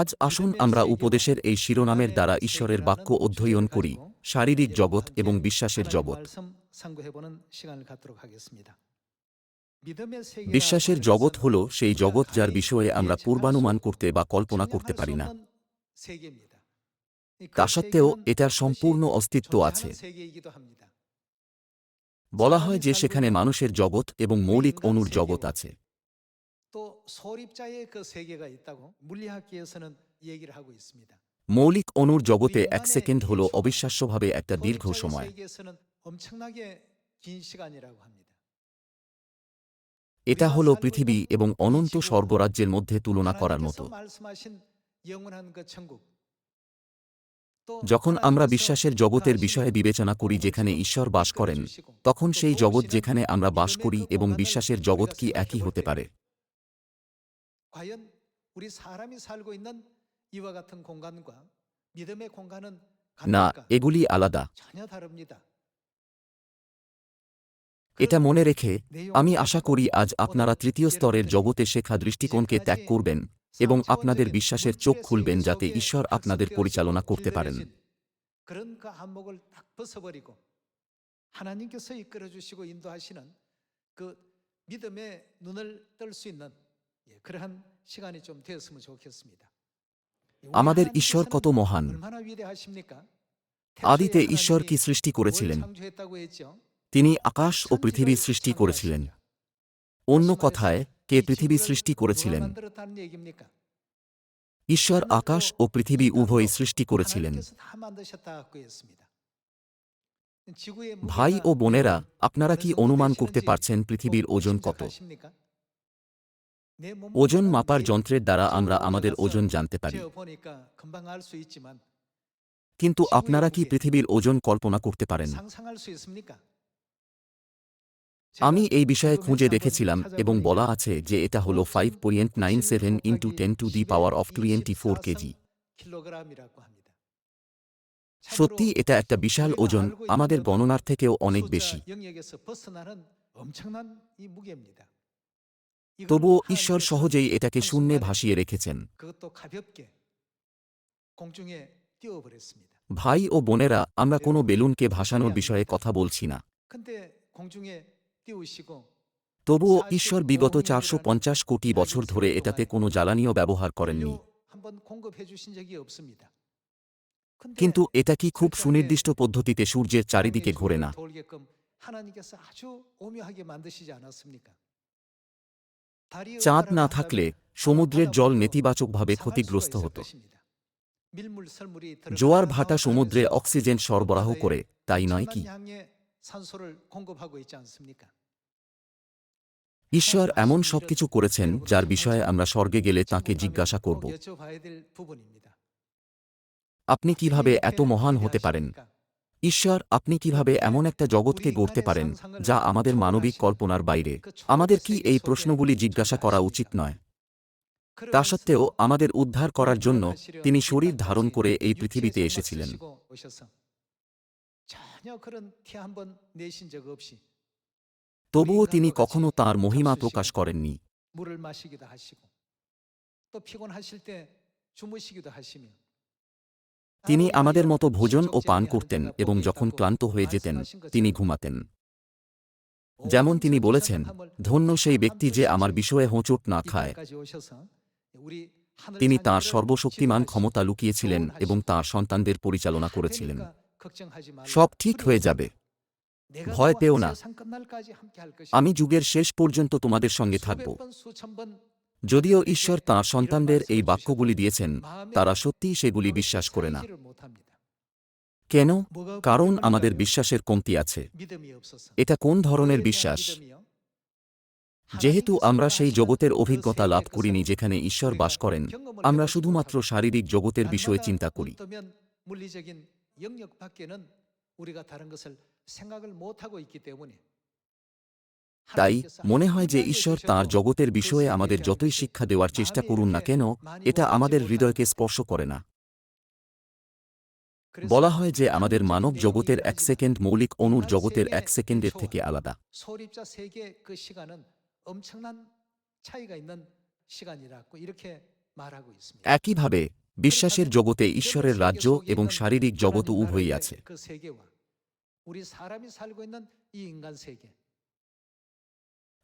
আজ আসুন আমরা উপদেশের এই শিরোনামের দ্বারা ঈশ্বরের বাক্য অধ্যয়ন করি, শারীরিক জগৎ এবং বিশ্বাসের জগৎ। বিশ্বাসের জগৎ হল সেই জগৎ যার বিষয়ে আমরা পূর্বানুমান করতে বা কল্পনা করতে পারি না। তা সত্ত্বেও এটার সম্পূর্ণ অস্তিত্ব আছে। বলা হয় যে সেখানে মানুষের জগৎ এবং মৌলিক অণুর জগৎ আছে। 또 소립자의 그 세계가 있다고 물리학계에서는 얘기를 하고 있습니다. মৌলিক অণুর জগতে 우리 এক 인간의 সেকেন্ড হল 이 অবিশ্বাস্যভাবে একটা দীর্ঘ 소립자의 সময় 세계에서는 엄청나게 긴 시간이라고 합니다. এটা হল পৃথিবী এবং অনন্ত স্বর্গরাজ্যের মধ্যে তুলনা করার মতো 하나님께서 말씀하신 영원한 그 천국. 또 যখন আমরা 하나님께서 বিশ্বাসের জগতের 말씀하신 বিষয়ে বিবেচনা করি যেখানে ঈশ্বর বাস করেন 이끌어 주시고 তখন 또 সেই জগৎ 무엇이든 যেখানে আমরা বাস 믿음의 করি 그 এবং 공간을 বিশ্বাসের 우리가 জগৎ কি 생각해 একই 볼 হতে 때 পারে 과연 우리 사람이 살고 있는 이와 같은 공간과 믿음의 공간은 না 같을까? এগুলি আলাদা 전혀 다릅니다. এটা মনে রেখে 내용 আমি আশা করি আজ আপনারা তৃতীয় স্তরের জগতে শেখা দৃষ্টিকোণকে ত্যাগ করবেন এবং আপনাদের বিশ্বাসের চোখ খুলবেন যাতে ঈশ্বর আপনাদের পরিচালনা করতে পারেন 그런 그 안목을 딱 벗어버리고 하나님께서 이끌어 주시고 인도하시는 그 믿음의 눈을 뜰 수 있는 আমাদের ঈশ্বর কত মহান আদিতে ঈশ্বর কি সৃষ্টি করেছিলেন তিনি আকাশ ও পৃথিবী সৃষ্টি করেছিলেন অন্য কথায় কে পৃথিবী সৃষ্টি করেছিলেন ঈশ্বর আকাশ ও পৃথিবী উভয় সৃষ্টি করেছিলেন ভাই ও বোনেরা আপনারা কি অনুমান করতে পারছেন পৃথিবীর ওজন কত ওজন মাপার যন্ত্রের দ্বারা আমরা আমাদের ওজন জানতে পারি। কিন্তু আপনারা কি পৃথিবীর ওজন কল্পনা করতে পারেন? আমি এই বিষয়ে খুঁজে দেখেছিলাম এবং বলা আছে যে এটা হল five point nine seven into ten to the power of twenty four KG সত্যি, এটা একটা বিশাল ওজন, আমাদের গণনার থেকেও অনেক বেশি। তবুও ঈশ্বর সহজেই এটাকে শূন্যে ভাসিয়ে রেখেছেন। ভাই ও বোনেরা আমরা কোনো বেলুনকে ভাসানোর বিষয়ে কথা বলছি না। তবুও ঈশ্বর বিগত চারশো পঞ্চাশ কোটি বছর ধরে এটাতে কোনো জ্বালানিও ব্যবহার করেননি। কিন্তু এটা কি খুব সুনির্দিষ্ট পদ্ধতিতে সূর্যের চারিদিকে ঘোরে না? চাঁদ না থাকলে সমুদ্রের জল নেতিবাচকভাবে ক্ষতিগ্রস্ত হতো। জোয়ার ভাটা সমুদ্রে অক্সিজেন সরবরাহ করে, তাই নয় কি? ঈশ্বর এমন সবকিছু করেছেন যার বিষয়ে আমরা স্বর্গে গেলে তাকে জিজ্ঞাসা করব। আপনি কীভাবে এত মহান হতে পারেন? ঈশ্বর আপনি কিভাবে এমন একটা জগৎকে গড়তে পারেন যা আমাদের মানবিক কল্পনার বাইরে আমাদের কি এই প্রশ্নগুলি জিজ্ঞাসা করা উচিত নয় তা সত্ত্বেও আমাদের উদ্ধার করার জন্য তিনি শরীর ধারণ করে এই পৃথিবীতে এসেছিলেন 전혀 그런 티 한 번 내신 적 없이 তবুও তিনি কখনো তার মহিমা প্রকাশ করেননি 물을 마시기도 하시고 또 피곤하실 때 주무시기도 하시며 তিনি আমাদের মতো ভোজন ও পান করতেন এবং যখন ক্লান্ত হয়ে যেতেন, তিনি ঘুমাতেন। যেমন তিনি বলেছেন, ধন্য সেই ব্যক্তি যে আমার বিষয়ে হোঁচট না খায়। তিনি তার সর্বশক্তিমান ক্ষমতা লুকিয়েছিলেন এবং তার সন্তানদের পরিচালনা করেছিলেন। সব ঠিক হয়ে যাবে। ভয় পেও না। আমি যুগের শেষ পর্যন্ত তোমাদের সঙ্গে থাকব। যদিও ঈশ্বর তাঁর সন্তানদের এই বাক্যগুলি দিয়েছেন 마음에 তারা সত্যিই সেগুলি 그것을 বিশ্বাস করে না 살지를 못합니다. কেন 뭐가 কারণ 그렇게 আমাদের 때문일까요? বিশ্বাসের কমতি আছে 믿음이 없어서. এটা কোন ধরনের 뭐에 대한 বিশ্বাস 믿음이요? যেহেতু 하나님께서 আমরা সেই 하시는 জগতের 그 অভিজ্ঞতা 세계의 লাভ 그 করিনি 삶을 যেখানে ঈশ্বর 우리가 বাস করেন 경험을 আমরা 해보지 শুধুমাত্র 못하고 শারীরিক জগতের বিষয়ে 날마다 চিন্তা করি 어떠면 물리적인 영역 밖에는 우리가 다른 것을 생각을 못하고 있기 때문에 তাই মনে হয় যে ঈশ্বর তার জগতের বিষয়ে আমাদের যতই শিক্ষা দেওয়ার চেষ্টা করুন না কেন এটা আমাদের হৃদয়কে স্পর্শ করে না। বলা হয় যে আমাদের মানব জগতের এক সেকেন্ড মৌলিক অণুর জগতের এক সেকেন্ডের থেকে আলাদা। একইভাবে বিশ্বাসের জগতে ঈশ্বরের রাজ্য এবং শারীরিক জগৎ উভয়ই আছে।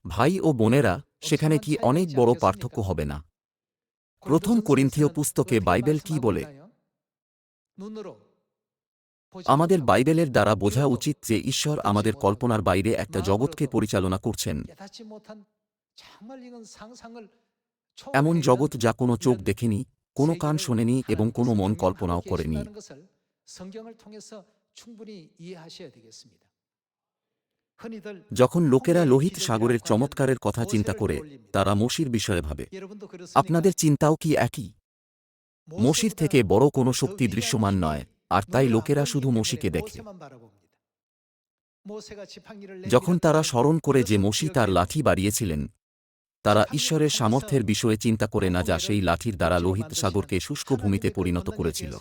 ভাই ও বোনেরা সেখানে কি অনেক বড় পার্থক্য হবে না প্রথম করিন্থীয় পুস্তকে বাইবেল কি বলে? আমাদের বাইবেলের দ্বারা বোঝা উচিত যে ঈশ্বর আমাদের কল্পনার বাইরে একটা জগৎকে পরিচালনা করছেন এমন জগৎ যা কোনো চোখ দেখেনি কোনো কান শোনেনি এবং কোনো মন কল্পনাও করেনি যখন লোকেরা লোহিত সাগরের চমৎকারের কথা চিন্তা করে তারা মসির বিষয়ে ভাবে। আপনাদের চিন্তাও কি একই? মসির থেকে বড় কোনো শক্তি দৃশ্যমান নয় আর তাই লোকেরা শুধু মসিকে দেখে। যখন তারা স্মরণ করে যে মসি তার লাঠি বাড়িয়েছিলেন তারা ঈশ্বরের সামর্থ্যের বিষয়ে চিন্তা করে না যা সেই লাঠির দ্বারা লোহিত সাগরকে শুষ্ক ভূমিতে পরিণত করেছিল।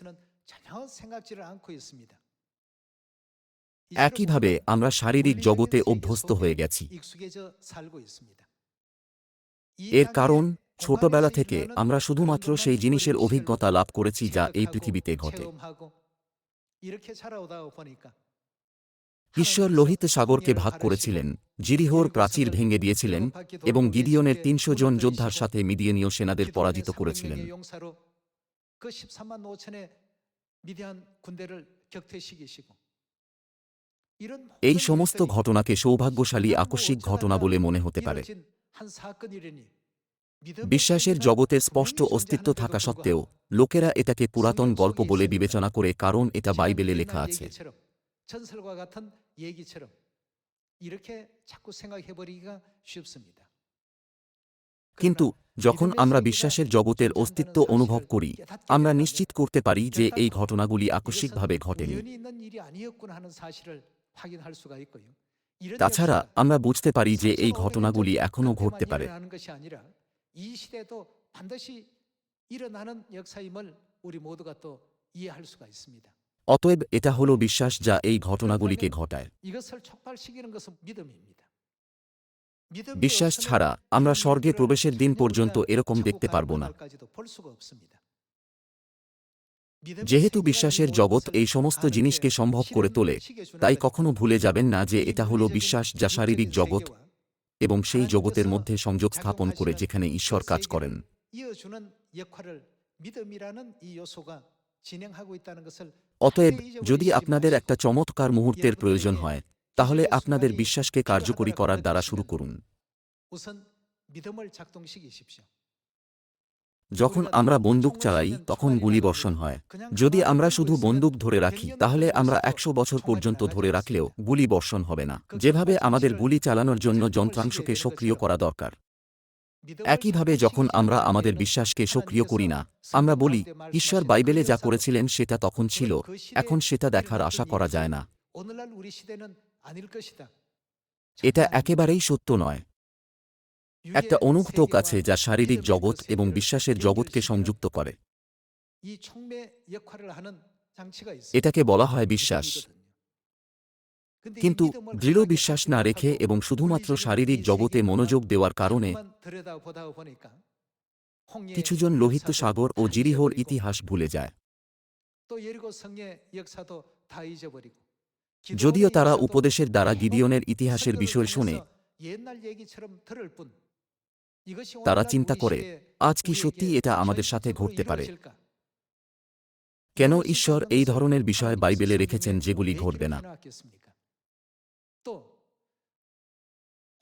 একইভাবে আমরা শারীরিক জগতে অভ্যস্ত হয়ে গেছি। এর কারণ, ছোটবেলা থেকে আমরা শুধুমাত্র সেই জিনিসের অভিজ্ঞতা লাভ করেছি যা এই পৃথিবীতে ঘটে। ঈশ্বর লোহিত সাগরকে ভাগ করেছিলেন, জিরিহোর প্রাচীর ভেঙে দিয়েছিলেন এবং গিদিয়নের তিনশো জন যোদ্ধার সাথে মিদিয়নীয় সেনাদের পরাজিত করেছিলেন। এই সমস্ত ঘটনাকে সৌভাগ্যশালী আকস্মিক ঘটনা বলে মনে হতে পারে। বিশ্বাসের জগতের স্পষ্ট অস্তিত্ব থাকা সত্ত্বেও লোকেরা এটাকে পুরাতন গল্প বলে বিবেচনা করে কারণ এটা বাইবেলে লেখা আছে। কিন্তু যখন আমরা বিশ্বাসের জগতের অস্তিত্ব অনুভব করি আমরা নিশ্চিত করতে পারি যে এই ঘটনাগুলি আকস্মিকভাবে ঘটেনি। তাছাড়া আমরা বুঝতে পারি যে এই ঘটনাগুলি এখনও ঘটতে পারে। অতএব এটা হল বিশ্বাস যা এই ঘটনাগুলিকে ঘটায়। বিশ্বাস ছাড়া আমরা স্বর্গে প্রবেশের দিন পর্যন্ত এরকম দেখতে পারব না। যেহেতু বিশ্বাসের জগৎ এই সমস্ত জিনিসকে সম্ভব করে তোলে তাই কখনো ভুলে যাবেন না যে এটা হলো বিশ্বাস যা শারীরিক জগৎ এবং সেই জগতের মধ্যে সংযোগ স্থাপন করে যেখানে ঈশ্বর কাজ করেন। অতএব যদি আপনাদের একটা চমৎকার মুহূর্তের প্রয়োজন হয় তাহলে আপনাদের বিশ্বাসকে কার্যকরী করার দ্বারা শুরু করুন। যখন আমরা বন্দুক চালাই, তখন গুলি বর্ষণ হয়। যদি আমরা শুধু বন্দুক ধরে রাখি, তাহলে আমরা একশো বছর পর্যন্ত ধরে রাখলেও গুলি বর্ষণ হবে না। যেভাবে আমাদের গুলি চালানোর জন্য যন্ত্রাংশকে সক্রিয় করা দরকার। একইভাবে যখন আমরা আমাদের বিশ্বাসকে সক্রিয় করি না, আমরা বলি, ঈশ্বর বাইবেলে যা করেছিলেন সেটা তখন ছিল, এখন সেটা দেখার আশা করা যায় না। এটা একেবারেই সত্য নয়। একটা অনুঘটক আছে যা শারীরিক জগৎ এবং বিশ্বাসের জগৎকে সংযুক্ত করে। এটাকে বলা হয় বিশ্বাস। কিন্তু দৃঢ় বিশ্বাস না রেখে এবং শুধুমাত্র শারীরিক জগতে মনোযোগ দেওয়ার কারণে কিছুজন লোহিত সাগর ও জিরিহর ইতিহাস ভুলে যায়। যদিও তারা উপদেশের দ্বারা গিদিয়নের ইতিহাসের বিষয় শুনে তারা চিন্তা করে আজ কি সত্যি এটা আমাদের সাথে ঘটতে পারে? কেন ঈশ্বর এই ধরনের বিষয় বাইবেলে রেখেছেন যেগুলি ঘটবে না?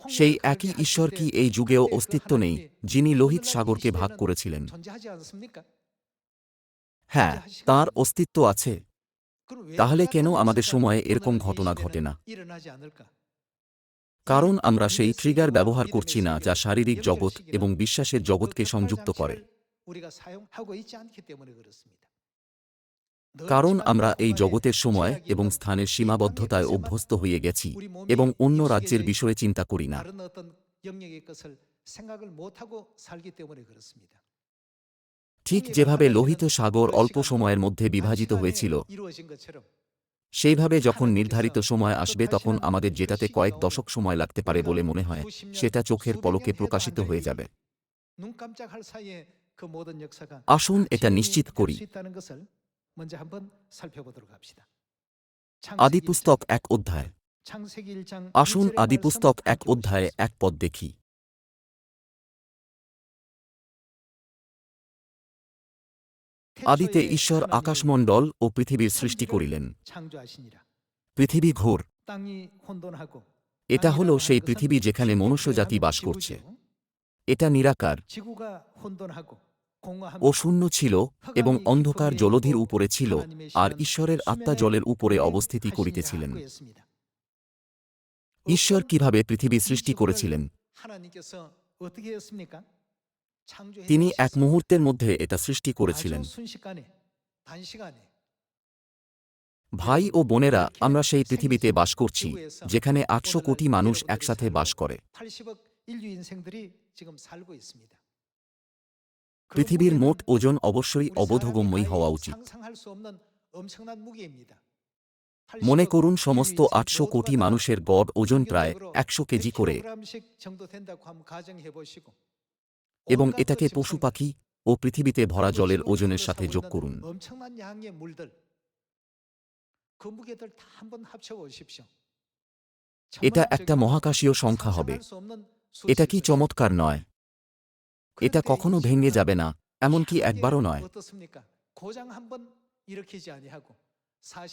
সেই একই ঈশ্বর কি এই যুগেও অস্তিত্ব নেই যিনি লোহিত সাগরকে ভাগ করেছিলেন? হ্যাঁ তার অস্তিত্ব আছে। তাহলে কেন আমাদের সময়ে এরকম ঘটনা ঘটে না? কারণ আমরা সেই ট্রিগার ব্যবহার করছি না যা শারীরিক জগৎ এবং বিশ্বাসের জগৎকে সংযুক্ত করে। কারণ আমরা এই জগতের সময় এবং স্থানের সীমাবদ্ধতায় অভ্যস্ত হয়ে গেছি এবং অন্য রাজ্যের বিষয়ে চিন্তা করি না। ঠিক যেভাবে লোহিত সাগর অল্প সময়ের মধ্যে বিভাজিত হয়েছিল সেইভাবে যখন নির্ধারিত সময় আসবে তখন আমাদের যেটাতে কয়েক দশক সময় লাগতে পারে বলে মনে হয় সেটা চোখের পলকে প্রকাশিত হয়ে যাবে। আসুন এটা নিশ্চিত করি। আদিপুস্তক এক অধ্যায়। আসুন আদিপুস্তক এক অধ্যায়ে এক পদ দেখি। আদিতে ঈশ্বর আকাশমণ্ডল ও পৃথিবীর সৃষ্টি করিলেন। পৃথিবী ঘোর। এটা হল সেই পৃথিবী যেখানে মনুষ্য জাতি বাস করছে। এটা নিরাকার। ও শূন্য ছিল এবং অন্ধকার জলধির উপরে ছিল আর ঈশ্বরের আত্মা জলের উপরে অবস্থিতি করিতেছিলেন। ঈশ্বর কীভাবে পৃথিবী সৃষ্টি করেছিলেন? তিনি এক মুহূর্তের মধ্যে এটা সৃষ্টি করেছিলেন। ভাই ও বোনেরা আমরা সেই পৃথিবীতে বাস করছি যেখানে আটশো কোটি মানুষ একসাথে বাস করে। পৃথিবীর মোট ওজন অবশ্যই অবোধগম্যই হওয়া উচিত। মনে করুন সমস্ত আটশো কোটি মানুষের গড় ওজন প্রায় একশো কেজি করে। এবং এটাকে পশু পাখি ও পৃথিবীতে ভরা জলের ওজনের সাথে যোগ করুন। এটা একটা মহাকাশীয় সংখ্যা হবে। এটা কি চমৎকার নয়? এটা কখনো ভেঙে যাবে না এমনকি একবারও নয়।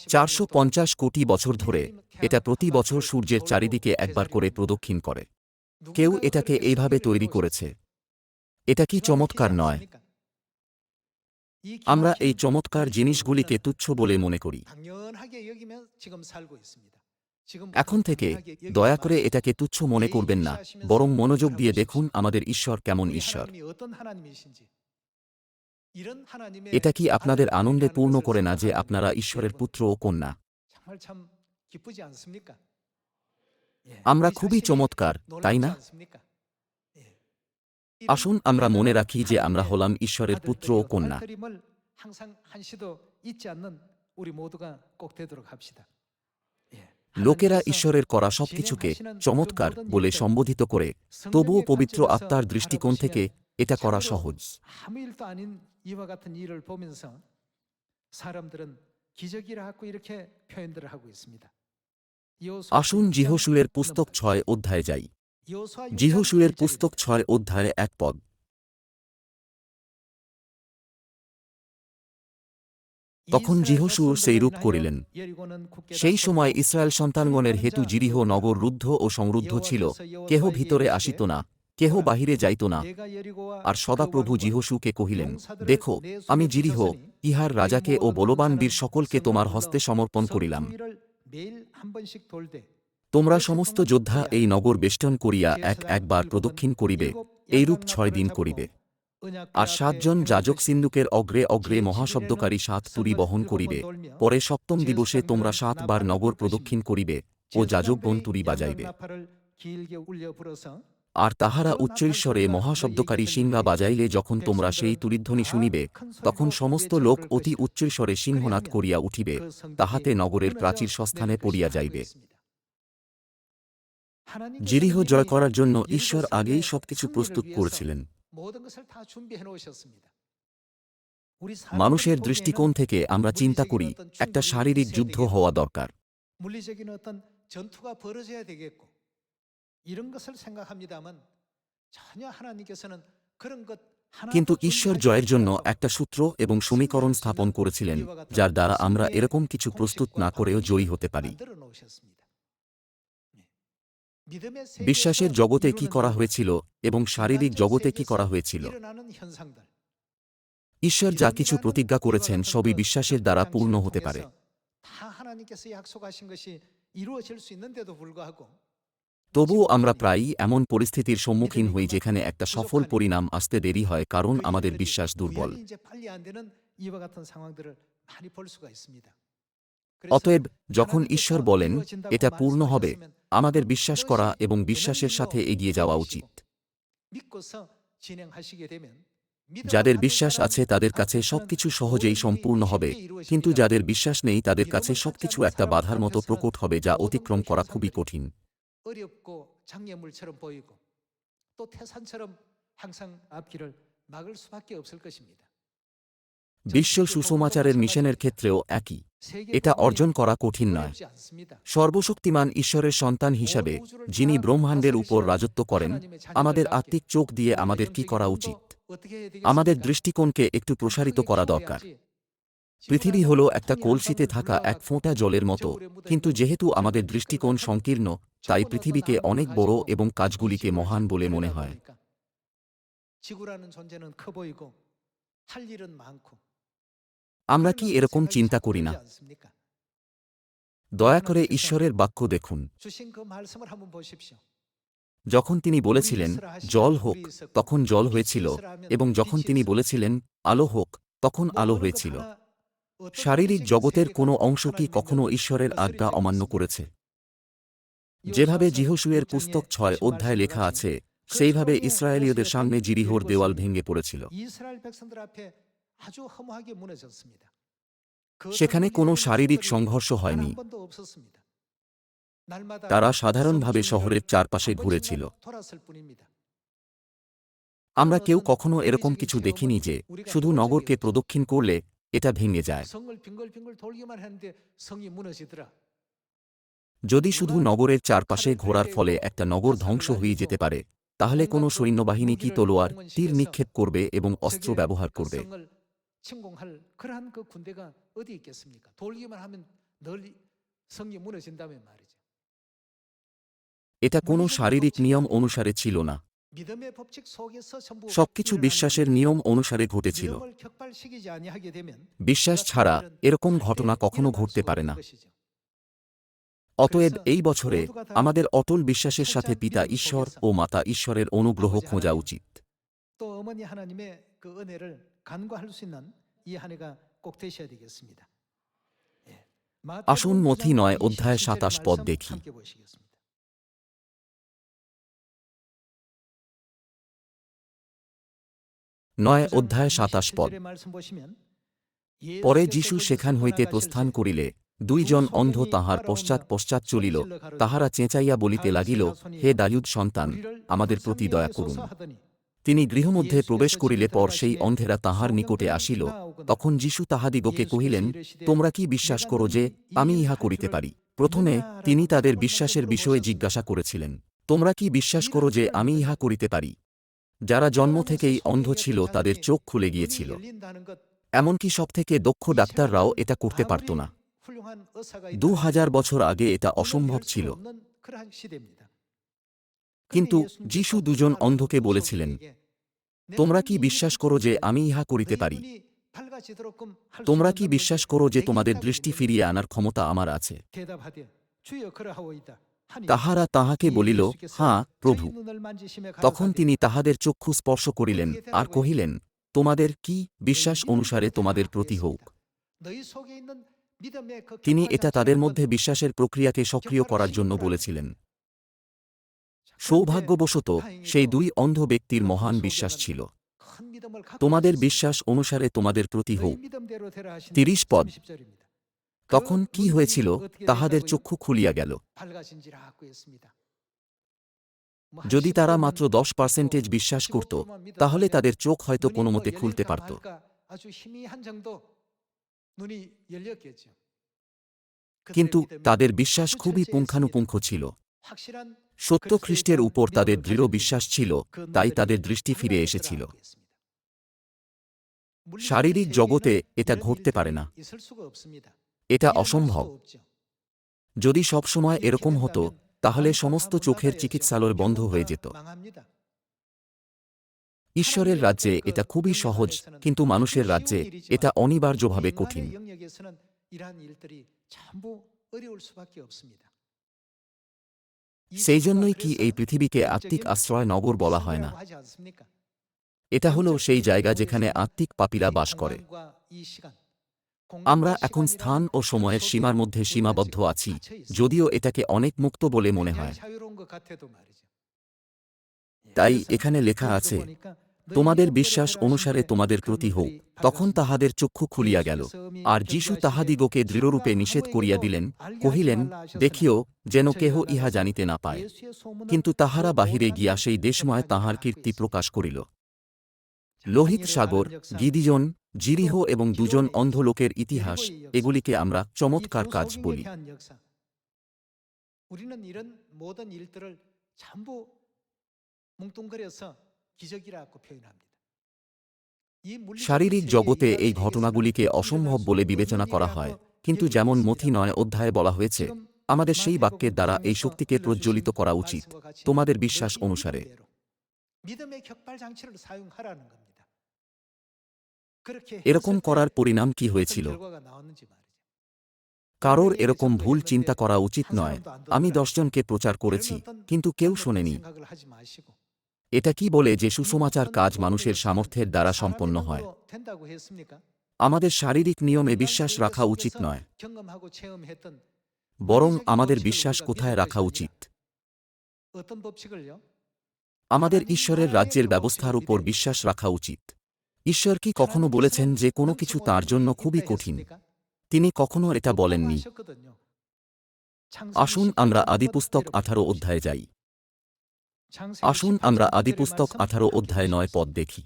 চারশো পঞ্চাশ কোটি বছর ধরে এটা প্রতি বছর সূর্যের চারিদিকে একবার করে প্রদক্ষিণ করে। কেউ এটাকে এইভাবে তৈরি করেছে। এটা কি চমৎকার নয়? আমরা এই চমৎকার জিনিসগুলিকে তুচ্ছ বলে মনে করি। এখন থেকে দয়া করে এটাকে তুচ্ছ মনে করবেন না, বরং মনোযোগ দিয়ে দেখুন আমাদের ঈশ্বর কেমন ঈশ্বর। এটা কি আপনাদের আনন্দে পূর্ণ করে না যে আপনারা ঈশ্বরের পুত্র ও কন্যা? আমরা খুবই চমৎকার, তাই না? আসুন আমরা মনে রাখি যে আমরা হলাম ঈশ্বরের পুত্র ও কন্যা লোকেরা ঈশ্বরের করা সবকিছুকে চমৎকার বলে সম্বোধিত করে তবুও পবিত্র আত্মার দৃষ্টিকোণ থেকে এটা করা সহজ আসুন জিহসুয়ের পুস্তক ছয় অধ্যায় যাই জিহসুরের পুস্তক ছয় অধ্যায়ে এক পদ। তখন জিহসু সেই রূপ করিলেন। সেই সময় ইসরায়েল সন্তানগণের হেতু জিরিহ নগর রুদ্ধ ও সমৃদ্ধ ছিল। কেহ ভিতরে আসিত না কেহ বাহিরে যাইত না। আর সদাপ্রভু জিহসুকে কহিলেন দেখো আমি জিরিহ ইহার রাজাকে ও বলবান বীর সকলকে তোমার হস্তে সমর্পণ করিলাম। তোমরা সমস্ত যোদ্ধা এই নগর বেষ্টন করিয়া এক একবার প্রদক্ষিণ করিবে, এইরূপ ছয় দিন করিবে। আর সাতজন যাজক সিন্দুকের অগ্রে অগ্রে মহাশব্দকারী সাত তুরি বহন করিবে, পরে সপ্তম দিবসে তোমরা সাতবার নগর প্রদক্ষিণ করিবে ও যাজকগণ তুরি বাজাইবে। আর তাহারা উচ্চৈশ্বরে মহাশব্দকারী সিংহা বাজাইলে যখন তোমরা সেই তুরিধ্বনি শুনিবে, তখন সমস্ত লোক অতি উচ্চৈশ্বরে সিংহনাথ করিয়া উঠিবে, তাহাতে নগরের প্রাচীর সস্থানে পড়িয়া যাইবে। জিরিহ জয় করার জন্য ঈশ্বর আগেই সবকিছু প্রস্তুত করেছিলেন। মানুষের দৃষ্টিকোণ থেকে আমরা চিন্তা করি একটা শারীরিক যুদ্ধ হওয়া দরকার। কিন্তু ঈশ্বর জয়ের জন্য একটা সূত্র এবং সমীকরণ স্থাপন করেছিলেন যার দ্বারা আমরা এরকম কিছু প্রস্তুত না করেও জয়ী হতে পারি। বিশ্বাসের জগতে কি করা হয়েছিল এবং শারীরিক জগতে কি করা হয়েছিল? ঈশ্বর যা কিছু প্রতিজ্ঞা করেছেন সবই বিশ্বাসের দ্বারা পূর্ণ হতে পারে। তবুও আমরা প্রায়ই এমন পরিস্থিতির সম্মুখীন হই যেখানে একটা সফল পরিণাম আসতে দেরি হয় কারণ আমাদের বিশ্বাস দুর্বল। অতএব যখন ঈশ্বর বলেন এটা পূর্ণ হবে আমাদের বিশ্বাস করা এবং বিশ্বাসের সাথে এগিয়ে যাওয়া উচিত। যাদের বিশ্বাস আছে তাদের কাছে সবকিছু সহজেই সম্পূর্ণ হবে। কিন্তু যাদের বিশ্বাস নেই তাদের কাছে সবকিছু একটা বাধার মতো প্রকট হবে যা অতিক্রম করা খুবই কঠিন। বিশ্ব সুসমাচারের মিশনের ক্ষেত্রেও একই। এটা 복음이 অর্জন করা কঠিন নয় 어렵지 않습니다. সর্বশক্তিমান ঈশ্বরের সন্তান হিসাবে যিনি ব্রহ্মাণ্ডের উপর রাজত্ব করেন আমাদের আত্মিক চোখ দিয়ে আমাদের কি করা উচিত আমাদের দৃষ্টিকোণকে একটু প্রসারিত করা দরকার পৃথিবী হল একটা কলসিতে থাকা এক ফোঁটা জলের মতো কিন্তু যেহেতু আমাদের দৃষ্টিকোণ সংকীর্ণ তাই পৃথিবীকে অনেক বড় এবং কাজগুলিকে মহান বলে মনে হয় 지구라는 존재는 커 보이고 할 일은 많고 আমরা কি এরকম চিন্তা করি না? দয়া করে ঈশ্বরের বাক্য দেখুন। যখন তিনি বলেছিলেন, জল হোক, তখন জল হয়েছিল এবং যখন তিনি বলেছিলেন, আলো হোক, তখন আলো হয়েছিল। শারীরিক জগতের কোনো অংশ কি কখনো ঈশ্বরের আজ্ঞা অমান্য করেছে? যেভাবে জিহসুয়ের পুস্তক ছয় অধ্যায় লেখা আছে, সেইভাবে ইসরায়েলীয়দের সামনে জিরিহোর দেওয়াল ভেঙে পড়েছিল। সেখানে কোনো শারীরিক সংঘর্ষ হয়নি। তারা সাধারণভাবে শহরের চারপাশে ঘুরেছিল। আমরা কেউ কখনো এরকম কিছু দেখিনি যে শুধু নগরকে প্রদক্ষিণ করলে এটা ভেঙে যায়। যদি শুধু নগরের চারপাশে ঘোরার ফলে একটা নগর ধ্বংস হয়ে যেতে পারে তাহলে কোনো সৈন্যবাহিনী কি তলোয়ার তীর নিক্ষেপ করবে এবং অস্ত্র ব্যবহার করবে? 침공할 그러한 그 군대가 어디 있겠습니까? 돌기만 하면 널리 성이 무너진다면 말이죠. এটা কোনো শারীরিক নিয়ম অনুসারে ছিল না 믿음의 법칙 속에서 전부 সবকিছু 일어나는 বিশ্বাসের নিয়ম অনুসারে ঘটেছিল 믿음을 격발시키지 아니하게 되면 বিশ্বাস ছাড়া এরকম ঘটনা কখনো ঘটতে পারে না অতএব এই বছরে আমাদের অটল বিশ্বাসের সাথে পিতা ঈশ্বর ও মাতা ঈশ্বরের অনুগ্রহ খোঁজা উচিত আসুন মথি নয় অধ্যায় সাতাশ পদ দেখি নয় অধ্যায় সাতাশ পদ পরে যিশু সেখান হইতে প্রস্থান করিলে দুইজন অন্ধ তাহার পশ্চাৎ পশ্চাৎ চলিল তাহারা চেঁচাইয়া বলিতে লাগিল হে দায়ুদ সন্তান আমাদের প্রতি দয়া করুন তিনি গৃহমধ্যে প্রবেশ করিলে পর সেই অন্ধেরা তাহার নিকটে আসিল। তখন যীশু তাহাদিগকে কহিলেন, তোমরা কি বিশ্বাস করো যে আমি ইহা করিতে পারি? প্রথমে তিনি তাদের বিশ্বাসের বিষয়ে জিজ্ঞাসা করেছিলেন, তোমরা কি বিশ্বাস করো যে আমি ইহা করিতে পারি? যারা জন্ম থেকেই অন্ধ ছিল, তাদের চোখ খুলে গিয়েছিল। এমনকি সবথেকে দক্ষ ডাক্তাররাও এটা করতে পারত না। দু হাজার বছর আগে এটা অসম্ভব ছিল। কিন্তু যীশু দুজন অন্ধকে বলেছিলেন, তোমরা কি বিশ্বাস করো যে আমি ইহা করিতে পারি? তোমরা কি বিশ্বাস করো যে তোমাদের দৃষ্টি ফিরিয়ে আনার ক্ষমতা আমার আছে? তাহারা তাহাকে বলিল হাঁ প্রভু। তখন তিনি তাহাদের চক্ষু স্পর্শ করিলেন আর কহিলেন, তোমাদের কি বিশ্বাস অনুসারে তোমাদের প্রতি হোক? তিনি এটা তাদের মধ্যে বিশ্বাসের প্রক্রিয়াকে সক্রিয় করার জন্য বলেছিলেন। সৌভাগ্যবশত, সেই দুই অন্ধ ব্যক্তির মহান বিশ্বাস ছিল। তোমাদের বিশ্বাস অনুসারে তোমাদের প্রতি হোক। তিরিশ পদ। তখন কি হয়েছিল? তাহাদের চক্ষু খুলিয়া গেল। যদি তারা মাত্র দশ পার্সেন্টেজ বিশ্বাস করত, তাহলে তাদের চোখ হয়তো কোনো মতে খুলতে পারত। কিন্তু তাদের বিশ্বাস খুবই পুঙ্খানুপুঙ্খ ছিল। সত্য খ্রিস্টের উপর তাদের দৃঢ় বিশ্বাস ছিল তাই তাদের দৃষ্টি ফিরে এসেছিল। শারীরিক জগতে এটা ঘটতে পারে না। এটা অসম্ভব। যদি সবসময় এরকম হতো তাহলে সমস্ত চোখের চিকিৎসালয় বন্ধ হয়ে যেত। ঈশ্বরের রাজ্যে এটা খুবই সহজ কিন্তু মানুষের রাজ্যে এটা অনিবার্যভাবে কঠিন। সেই জন্যই কি এই পৃথিবীকে আত্মিক আশ্রয় নগর বলা হয় না? এটা হলো সেই জায়গা যেখানে আত্মিক পাপীরা বাস করে। আমরা এখন স্থান ও সময়ের সীমার মধ্যে সীমাবদ্ধ আছি যদিও এটাকে অনেক মুক্ত বলে মনে হয়। তাই এখানে লেখা আছে তোমাদের বিশ্বাস অনুসারে তোমাদের প্রতি হোক তখন তাহাদের চক্ষু খুলিয়া গেল আর যীশু তাহাদিগকে দৃঢ়রূপে নিষেধ করিয়া দিলেন কহিলেন দেখিও যেন কেহ ইহা জানিতে না পায় কিন্তু তাহারা বাহিরে গিয়া সেই দেশময় তাহার কীর্তি প্রকাশ করিল লোহিত সাগর গিদিজন জিরিহ এবং দুজন অন্ধ লোকের ইতিহাস এগুলিকে আমরা চমৎকার কাজ বলি 우리는 이런 모든 일들을 전부 뭉뚱그려서 শারীরিক জগতে এই ঘটনাগুলিকে অসম্ভব বলে বিবেচনা করা হয়। কিন্তু যেমন মথি নয় অধ্যায়ে বলা হয়েছে আমাদের সেই বাক্যের দ্বারা এই শক্তিকে প্রজ্বলিত করা উচিত। তোমাদের বিশ্বাস অনুসারে। এরকম করার পরিণাম কি হয়েছিল? কারোর এরকম ভুল চিন্তা করা উচিত নয়। আমি দশজনকে প্রচার করেছি কিন্তু কেউ শোনেনি। এটা কি বলে যে সুসমাচার কাজ মানুষের সামর্থ্যের দ্বারা সম্পন্ন হয়? আমাদের শারীরিক নিয়মে বিশ্বাস রাখা উচিত নয়। বরং আমাদের বিশ্বাস কোথায় রাখা উচিত? আমাদের ঈশ্বরের রাজ্যের ব্যবস্থার উপর বিশ্বাস রাখা উচিত। ঈশ্বর কি কখনো বলেছেন যে কোনো কিছু তার জন্য খুবই কঠিন? তিনি কখনো এটা বলেননি। আসুন আমরা আদিপুস্তক আঠারো অধ্যায়ে যাই। আসুন আমরা আদিপুস্তক আঠারো অধ্যায় নয় পদ দেখি।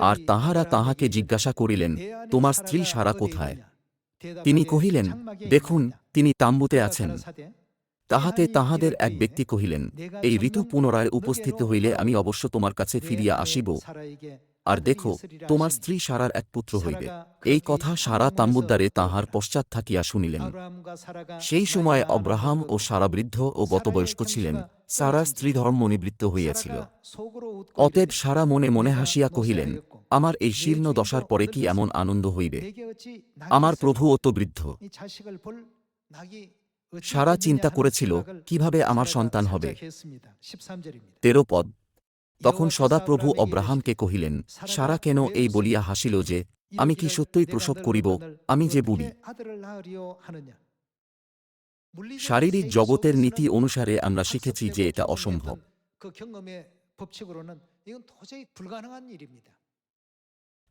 আর তাহারা তাহাকে জিজ্ঞাসা করিলেন তোমার স্ত্রী সারা কোথায়? তিনি কহিলেন দেখুন তিনি তাম্বুতে আছেন। তাহাতে তাহাদের এক ব্যক্তি কহিলেন এই ঋতু পুনরায় উপস্থিত হইলে আমি অবশ্য তোমার কাছে ফিরিয়া আসিব আর দেখো, তোমার স্ত্রী সারার এক পুত্র হইবে। এই কথা সারা তাম্বুদ্দারে তাহার পশ্চাৎ থাকিয়া শুনিলেন। সেই সময় অব্রাহাম ও সারা বৃদ্ধ ও গতবয়স্ক ছিলেন। সারার স্ত্রী ধর্ম নিবৃত্ত হইয়াছিল। অতএব সারা মনে মনে হাসিয়া কহিলেন, আমার এই শীর্ণ দশার পরে কি এমন আনন্দ হইবে? আমার প্রভু অত বৃদ্ধ। সারা চিন্তা করেছিল, কীভাবে আমার সন্তান হবে? তেরো পদ। তখন সদাপ্রভু অব্রাহামকে কহিলেন, সারা কেন এই বলিয়া হাসিল যে আমি কি সত্যই প্রসব করিব? আমি যে বুড়ি। শারীরিক জগতের নীতি অনুসারে আমরা শিখেছি যে এটা অসম্ভব।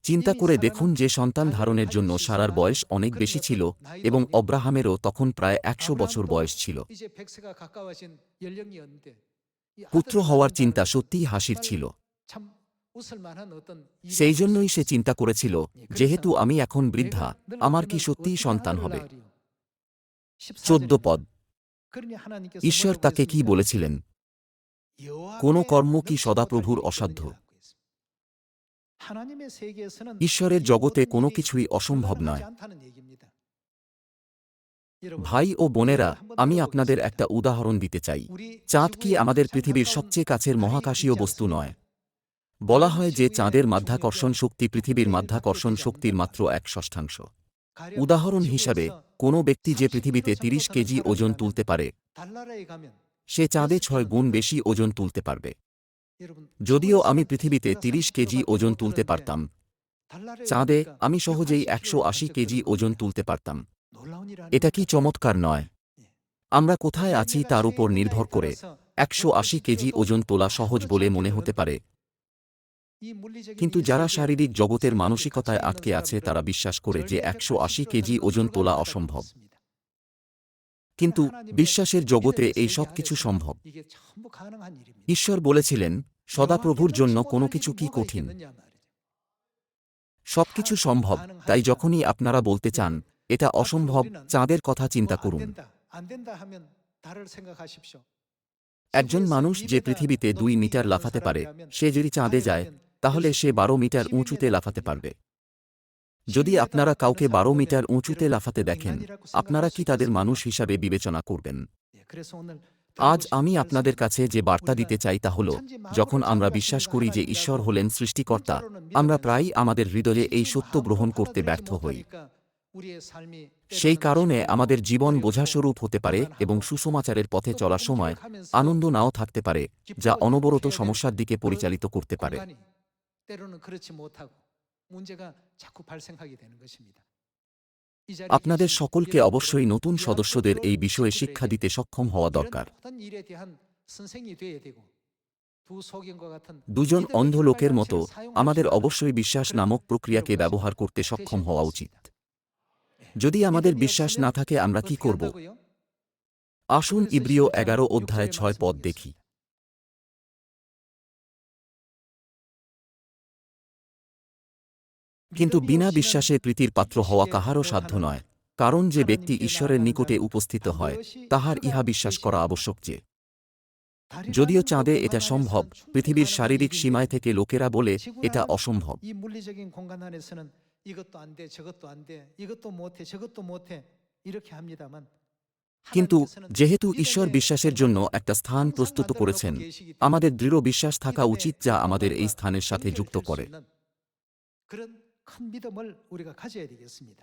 চিন্তা করে দেখুন যে সন্তান ধারণের জন্য সারার বয়স অনেক বেশি ছিল এবং অব্রাহামেরও তখন প্রায় একশো বছর বয়স ছিল। পুত্র হওয়ার চিন্তা সত্যিই হাসির ছিল। সেই জন্যই সে চিন্তা করেছিল যেহেতু আমি এখন বৃদ্ধা আমার কি সত্যিই সন্তান হবে? চোদ্দ পদ। ঈশ্বর তাকে কি বলেছিলেন? কোনো কর্ম কি সদাপ্রভুর অসাধ্য? ঈশ্বরের জগতে কোনো কিছুই অসম্ভব নয়। ভাই ও বোনেরা, আমি আপনাদের একটা উদাহরণ দিতে চাই। চাঁদ কি আমাদের পৃথিবীর সবচেয়ে কাছের মহাকাশীয় বস্তু নয়? বলা হয় যে চাঁদের মাধ্যাকর্ষণ শক্তি পৃথিবীর মাধ্যাকর্ষণ শক্তির মাত্র এক ষষ্ঠাংশ। উদাহরণ হিসাবে, কোনো ব্যক্তি যে পৃথিবীতে ৩০ কেজি ওজন তুলতে পারে, সে চাঁদে ছয় গুণ বেশি ওজন তুলতে পারবে। যদিও আমি পৃথিবীতে ৩০ কেজি ওজন তুলতে পারতাম, চাঁদে আমি সহজেই একশো আশি কেজি ওজন তুলতে পারতাম। এটা কি চমৎকার নয়? আমরা কোথায় আছি তার উপর নির্ভর করে একশো আশি কেজি ওজন তোলা সহজ বলে মনে হতে পারে। কিন্তু যারা শারীরিক জগতের মানসিকতায় আটকে আছে তারা বিশ্বাস করে যে একশো আশি কেজি ওজন তোলা অসম্ভব। কিন্তু বিশ্বাসের জগতে এই সব কিছু সম্ভব। ঈশ্বর বলেছিলেন সদাপ্রভুর জন্য কোনো কিছু কি কঠিন? সবকিছু সম্ভব। তাই যখনই আপনারা বলতে চান এটা অসম্ভব চাঁদের কথা চিন্তা করুন। একজন মানুষ যে পৃথিবীতে দুই মিটার লাফাতে পারে, সে যদি চাঁদে যায়, তাহলে সে বারো মিটার উঁচুতে লাফাতে পারবে। যদি আপনারা কাউকে বারো মিটার উঁচুতে লাফাতে দেখেন, আপনারা কি তাদের মানুষ হিসাবে বিবেচনা করবেন? আজ আমি আপনাদের কাছে যে বার্তা দিতে চাই তা হল, যখন আমরা বিশ্বাস করি যে ঈশ্বর হলেন সৃষ্টিকর্তা, আমরা প্রায়ই আমাদের হৃদয়ে এই সত্য গ্রহণ করতে ব্যর্থ হই। সেই কারণে আমাদের জীবন বোঝাস্বরূপ হতে পারে এবং সুসমাচারের পথে চলার সময় আনন্দ নাও থাকতে পারে যা অনবরত সমস্যার দিকে পরিচালিত করতে পারে। আপনাদের সকলকে অবশ্যই নতুন সদস্যদের এই বিষয়ে শিক্ষা দিতে সক্ষম হওয়া দরকার। দুজন অন্ধ লোকের মতো আমাদের অবশ্যই বিশ্বাস নামক প্রক্রিয়াকে ব্যবহার করতে সক্ষম হওয়া উচিত। যদি আমাদের বিশ্বাস না থাকে, আমরা কি করব? আসুন ইব্রিয় এগারো অধ্যায় ছয় পদ দেখি। কিন্তু বিনা বিশ্বাসে প্রীতির পাত্র হওয়া কাহারও সাধ্য নয়, কারণ যে ব্যক্তি ঈশ্বরের নিকটে উপস্থিত হয়, তাহার ইহা বিশ্বাস করা আবশ্যক যে। যদিও চাঁদে এটা সম্ভব, পৃথিবীর শারীরিক সীমায় থেকে লোকেরা বলে এটা অসম্ভব। 이 물리적인 공간 안에서는 이것도 안 돼, 저것도 안 돼, 이것도 못해, 저것도 못해 이렇게 합니다만 কিন্তু 하나님께서는 যেহেতু 믿음의 ঈশ্বর বিশ্বাসের জন্য একটা স্থান প্রস্তুত 상관들을 করেছেন 놓고 계시기 때문에 আমাদের দৃঢ় বিশ্বাস থাকা 믿음의 উচিত যা আমাদের এই 공간과 স্থানের সাথে 연결될 যুক্ত 수 করে 있는 그런 큰 믿음을 우리가 가져야 되겠습니다.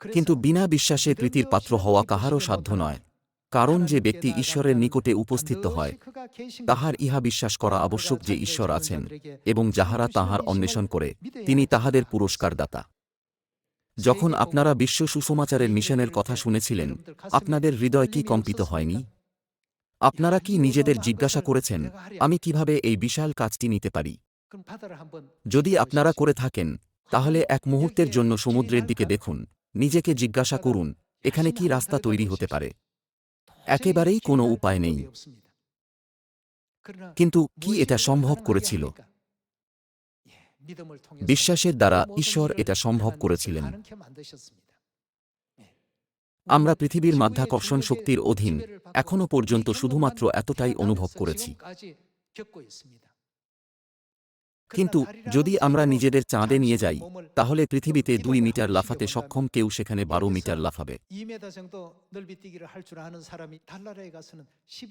그래서 কিন্তু বিনা বিশ্বাসে প্রীতির পাত্র হওয়া কাহারও সাধ্য নয় কারণ যে ব্যক্তি ঈশ্বরের নিকটে উপস্থিত হয়, তাহার ইহা বিশ্বাস করা আবশ্যক যে ঈশ্বর আছেন এবং যাহারা তাহার অন্বেষণ করে, তিনি তাহাদের পুরস্কারদাতা। যখন আপনারা বিশ্ব সুসমাচারের মিশনের কথা শুনেছিলেন, আপনাদের হৃদয় কি কম্পিত হয়নি? আপনারা কি নিজেদের জিজ্ঞাসা করেছেন, আমি কীভাবে এই বিশাল কাজটি নিতে পারি? যদি আপনারা করে থাকেন, তাহলে এক মুহূর্তের জন্য সমুদ্রের দিকে দেখুন, নিজেকে জিজ্ঞাসা করুন, এখানে কি রাস্তা তৈরি হতে পারে? একেবারেই কোনো উপায় নেই। কিন্তু কি এটা সম্ভব করেছিল? বিশ্বাসের দ্বারা ঈশ্বর এটা সম্ভব করেছিলেন। আমরা পৃথিবীর মাধ্যাকর্ষণ শক্তির অধীন এখনও পর্যন্ত শুধুমাত্র এতটাই অনুভব করেছি। কিন্তু যদি আমরা নিজেদের চাঁদে নিয়ে যাই তাহলে পৃথিবীতে দুই মিটার লাফাতে সক্ষম কেউ সেখানে বারো মিটার লাফাবে।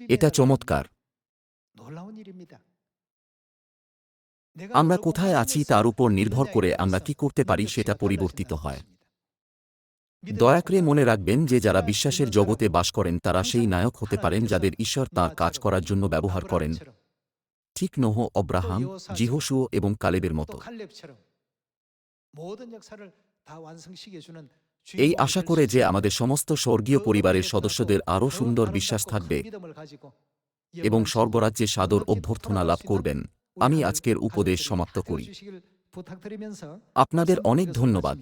এটা চমৎকার। আমরা কোথায় আছি তার উপর নির্ভর করে আমরা কি করতে পারি সেটা পরিবর্তিত হয়। দয়া করে মনে রাখবেন যে যারা বিশ্বাসের জগতে বাস করেন তারা সেই নায়ক হতে পারেন যাদের ঈশ্বর তাঁর কাজ করার জন্য ব্যবহার করেন। ঠিক নহ অব্রাহাম জিহসুও এবং কালেবের মতো এই আশা করে যে আমাদের সমস্ত স্বর্গীয় পরিবারের সদস্যদের আরও সুন্দর বিশ্বাস থাকবে এবং স্বর্গরাজ্যে সাদর অভ্যর্থনা লাভ করবেন আমি আজকের উপদেশ সমাপ্ত করি আপনাদের অনেক ধন্যবাদ